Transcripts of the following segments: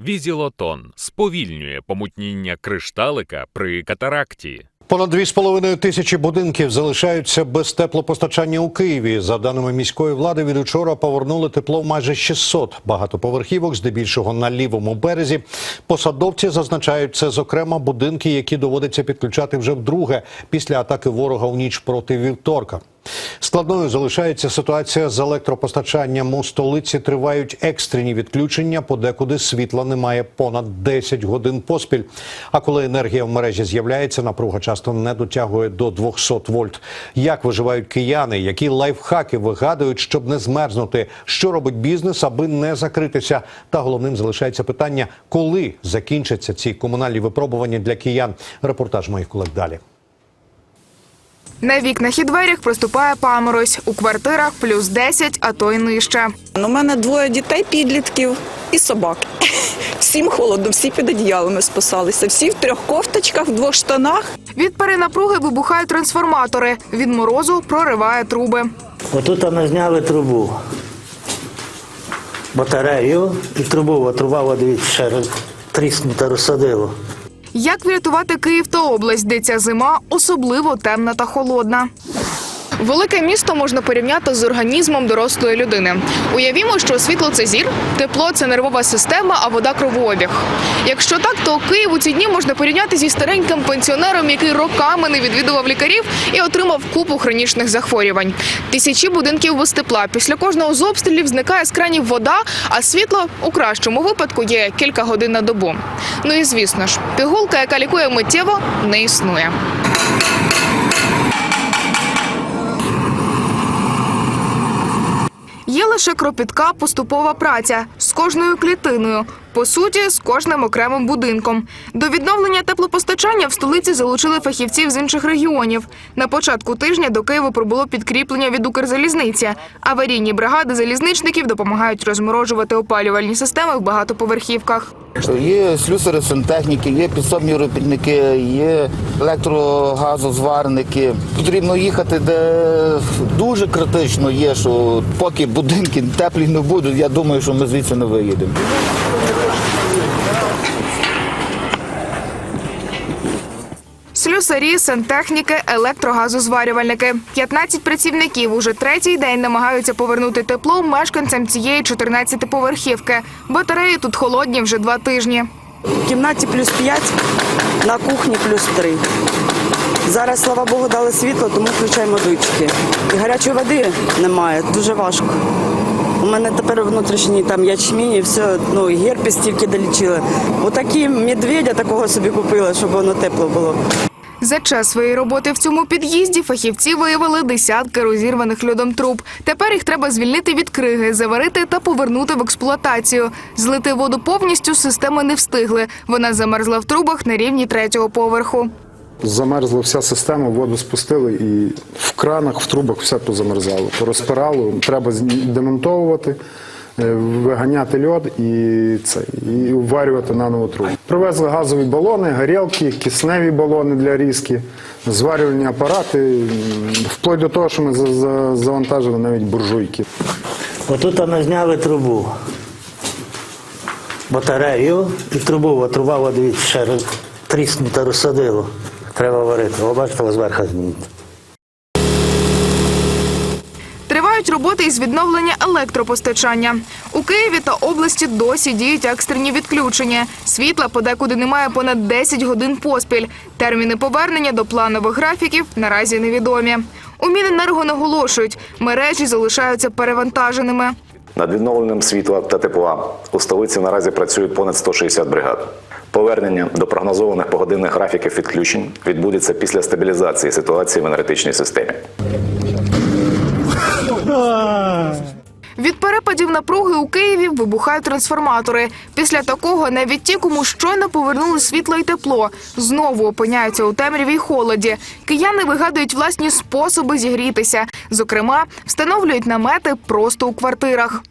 Візілотон сповільнює помутніння кришталика при катаракті. Понад 2,5 тисячі будинків залишаються без теплопостачання у Києві. За даними міської влади, від учора повернули тепло майже 600 багатоповерхівок, здебільшого на лівому березі. Посадовці зазначають, це зокрема будинки, які доводиться підключати вже вдруге після атаки ворога у ніч проти вівторка. Складною залишається ситуація з електропостачанням. У столиці тривають екстрені відключення, подекуди світла немає понад 10 годин поспіль. А коли енергія в мережі з'являється, напруга часто не дотягує до 200 вольт. Як виживають кияни? Які лайфхаки вигадують, щоб не змерзнути? Що робить бізнес, аби не закритися? Та головним залишається питання, коли закінчаться ці комунальні випробування для киян. Репортаж моїх колег далі. На вікнах і дверях проступає паморозь. У квартирах плюс 10, а то й нижче. У Ну, мене двоє дітей, підлітків і собаки. Всім холодно, всі під одіялами спасалися. Всі в трьох кофточках, в двох штанах. Від перенапруги вибухають трансформатори. Від морозу прориває труби. Отут вони зняли трубу. Батарею і трубу. Труба, дивіться, ще тріснута розсадило. Як врятувати Київ та область, де ця зима особливо темна та холодна? Велике місто можна порівняти з організмом дорослої людини. Уявімо, що світло це зір, тепло це нервова система, а вода кровообіг. Якщо так, то Київ у ці дні можна порівняти зі стареньким пенсіонером, який роками не відвідував лікарів і отримав купу хронічних захворювань. Тисячі будинків без тепла. Після кожного з обстрілів зникає з кранів вода, а світло у кращому випадку є кілька годин на добу. Ну і звісно ж, пігулка, яка лікує миттєво, не існує. Лише кропітка поступова праця з кожною клітиною, по суті, з кожним окремим будинком. До відновлення теплопостачання в столиці залучили фахівців з інших регіонів. На початку тижня до Києва прибуло підкріплення від Укрзалізниці. Аварійні бригади залізничників допомагають розморожувати опалювальні системи в багатоповерхівках. Є слюсари сантехніки, є підсобні робітники, є електрогазозварники. Потрібно їхати, де дуже критично є, що поки будинки теплі не будуть, я думаю, що ми звідси не виїдемо. Слюсарі, сантехніки, електрогазозварювальники. 15 працівників уже третій день намагаються повернути тепло мешканцям цієї 14-поверхівки. Батареї тут холодні вже два тижні. В кімнаті плюс 5, на кухні плюс 3. Зараз, слава Богу, дали світло, тому включаємо дучки. І гарячої води немає, дуже важко. Мене тепер внутрішній там ячмінь і все, ну і герпес тільки долічили. Отакі медведя такого собі купила, щоб воно тепло було. За час своєї роботи в цьому під'їзді фахівці виявили десятки розірваних льодом труб. Тепер їх треба звільнити від криги, заварити та повернути в експлуатацію. Злити воду повністю системи не встигли. Вона замерзла в трубах на рівні третього поверху. Замерзла вся система, воду спустили і в кранах, в трубах все позамерзало. Порозпирало, треба демонтовувати, е, виганяти льод і це, і уварювати наново трубу. Привезли газові балони, горілки, кисневі балони для різки, зварювальні апарати, вплоть до того, що ми за- за- завантажили навіть буржуйки. Отут вони зняли трубу. Батарею і трубу. От труба, дивіться, ще роз- тріснута розсадило. Треба варити. О, бачите, зверху знімуть. Тривають роботи із відновлення електропостачання. У Києві та області досі діють екстрені відключення. Світла подекуди немає понад 10 годин поспіль. Терміни повернення до планових графіків наразі невідомі. У Міненерго наголошують, мережі залишаються перевантаженими. Над відновленням світла та тепла у столиці наразі працюють понад 160 бригад. Повернення до прогнозованих погодинних графіків відключень відбудеться після стабілізації ситуації в енергетичній системі. Від перепадів напруги у Києві вибухають трансформатори. Після такого навіть ті, кому щойно повернули світло і тепло, знову опиняються у темряві й холоді. Кияни вигадують власні способи зігрітися. Зокрема, встановлюють намети просто у квартирах.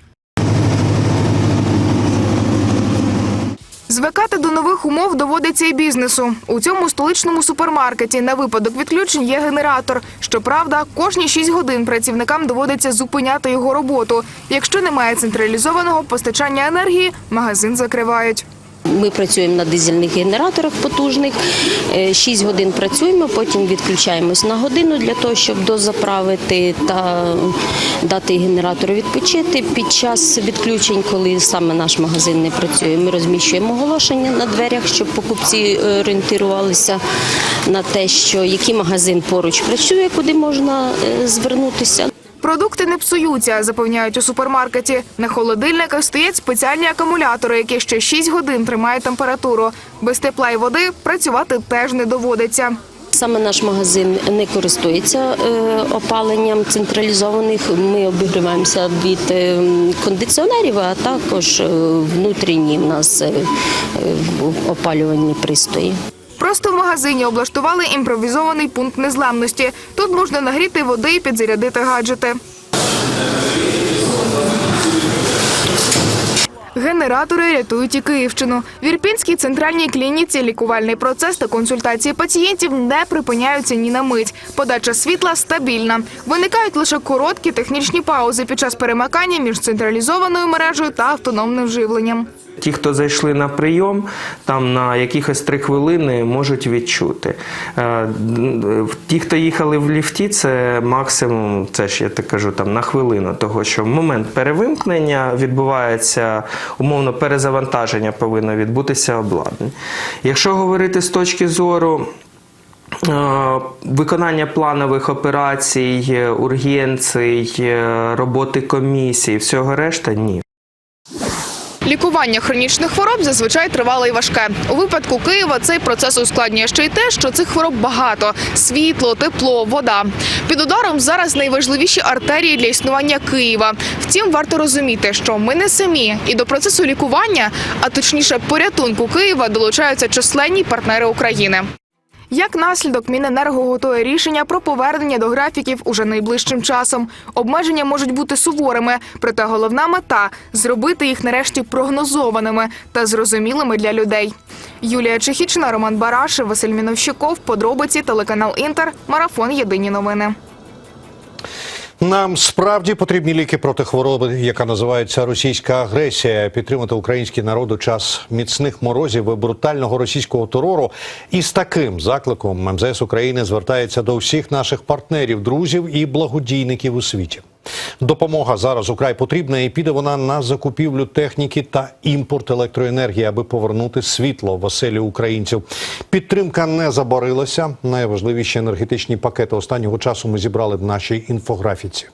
Звикати до нових умов доводиться і бізнесу. У цьому столичному супермаркеті на випадок відключень є генератор. Щоправда, кожні 6 годин працівникам доводиться зупиняти його роботу. Якщо немає централізованого постачання енергії, магазин закривають. Ми працюємо на дизельних генераторах потужних. 6 годин працюємо, потім відключаємось на годину для того, щоб дозаправити та дати генератору відпочити. Під час відключень, коли саме наш магазин не працює, ми розміщуємо оголошення на дверях, щоб покупці е, орієнтувалися на те, що який магазин поруч працює, куди можна е, звернутися. Продукти не псуються, запевняють у супермаркеті. На холодильниках стоять спеціальні акумулятори, які ще 6 годин тримають температуру. Без тепла і води працювати теж не доводиться. Саме наш магазин не користується е, опаленням централізованих. Ми обігріваємося від е, кондиціонерів, а також е, внутрішні в нас опалювальні пристрої. Просто в магазині облаштували імпровізований пункт незламності. Тут можна нагріти води і підзарядити гаджети. Генератори рятують і Київщину. В Ірпінській центральній клініці лікувальний процес та консультації пацієнтів не припиняються ні на мить. Подача світла стабільна. Виникають лише короткі технічні паузи під час перемикання між централізованою мережею та автономним живленням. Ті, хто зайшли на прийом, там на якихось три хвилини можуть відчути. Е, Ті, хто їхали в ліфті, це максимум, це ж я так кажу, там на хвилину, того що в момент перевимкнення відбувається умовно перезавантаження повинно відбутися обладнання. Якщо говорити з точки зору. е, Виконання планових операцій, ургенцій, е, роботи комісій, всього решта ні. Лікування хронічних хвороб зазвичай тривало і важке. У випадку Києва цей процес ускладнює ще й те, що цих хвороб багато: світло, тепло, вода. Під ударом зараз найважливіші артерії для існування Києва. Втім, варто розуміти, що ми не самі, і до процесу лікування, а точніше порятунку Києва, долучаються численні партнери України. Як наслідок, Міненерго готує рішення про повернення до графіків уже найближчим часом. Обмеження можуть бути суворими, проте головна мета зробити їх нарешті прогнозованими та зрозумілими для людей. Юлія Чехічна, Роман Барашев, Василь Міновщиков. Подробиці телеканал Інтер. Марафон. Єдині новини. Нам справді потрібні ліки проти хвороби, яка називається російська агресія. Підтримати український народ у час міцних морозів і брутального російського терору. І з таким закликом МЗС України звертається до всіх наших партнерів, друзів і благодійників у світі. Допомога зараз украй потрібна, і піде вона на закупівлю техніки та імпорт електроенергії, аби повернути світло в оселі українців. Підтримка не заборилася. Найважливіші енергетичні пакети останнього часу ми зібрали в нашій інфографіці.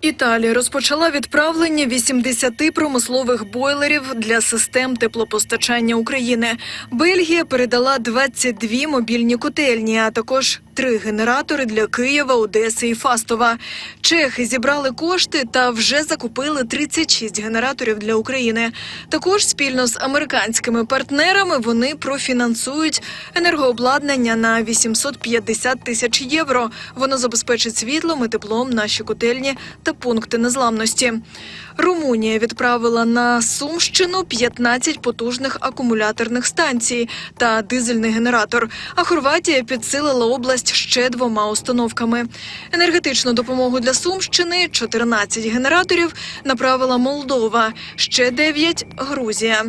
Італія розпочала відправлення 80 промислових бойлерів для систем теплопостачання України. Бельгія передала 22 мобільні котельні, а також три генератори для Києва, Одеси і Фастова. Чехи зібрали кошти та вже закупили 36 генераторів для України. Також спільно з американськими партнерами вони профінансують енергообладнання на 850 тисяч євро. Воно забезпечить світлом і теплом наші котельні та пункти незламності. Румунія відправила на Сумщину 15 потужних акумуляторних станцій та дизельний генератор. А Хорватія підсилила область ще двома установками. Енергетичну допомогу для Сумщини 14 генераторів направила Молдова, ще 9 – Грузія.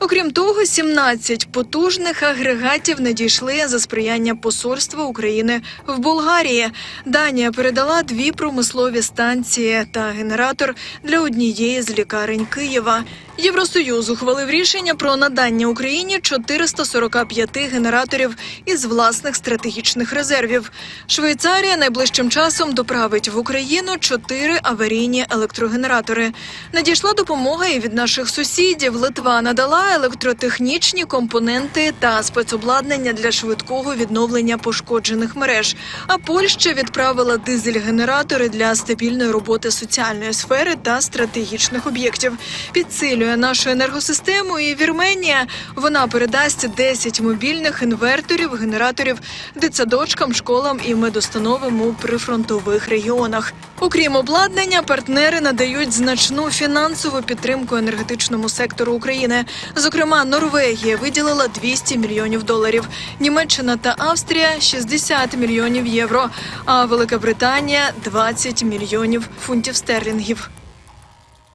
Окрім того, 17 потужних агрегатів надійшли за сприяння посольства України в Болгарії. Данія передала дві промислові станції та генератор для однієї з лікарень Києва. Євросоюз ухвалив рішення про надання Україні 445 генераторів із власних стратегічних резервів. Швейцарія найближчим часом доправить в Україну чотири аварійні електрогенератори. Надійшла допомога і від наших сусідів. Литва надала електротехнічні компоненти та спецобладнання для швидкого відновлення пошкоджених мереж. А Польща відправила дизель-генератори для стабільної роботи соціальної сфери та стратегічних об'єктів. Підсилює підтримує нашу енергосистему. І Вірменія вона передасть 10 мобільних інверторів, генераторів дитсадочкам, школам і медустановам у прифронтових регіонах. Окрім обладнання, партнери надають значну фінансову підтримку енергетичному сектору України. Зокрема, Норвегія виділила 200 мільйонів доларів, Німеччина та Австрія 60 мільйонів євро, а Велика Британія 20 мільйонів фунтів стерлінгів.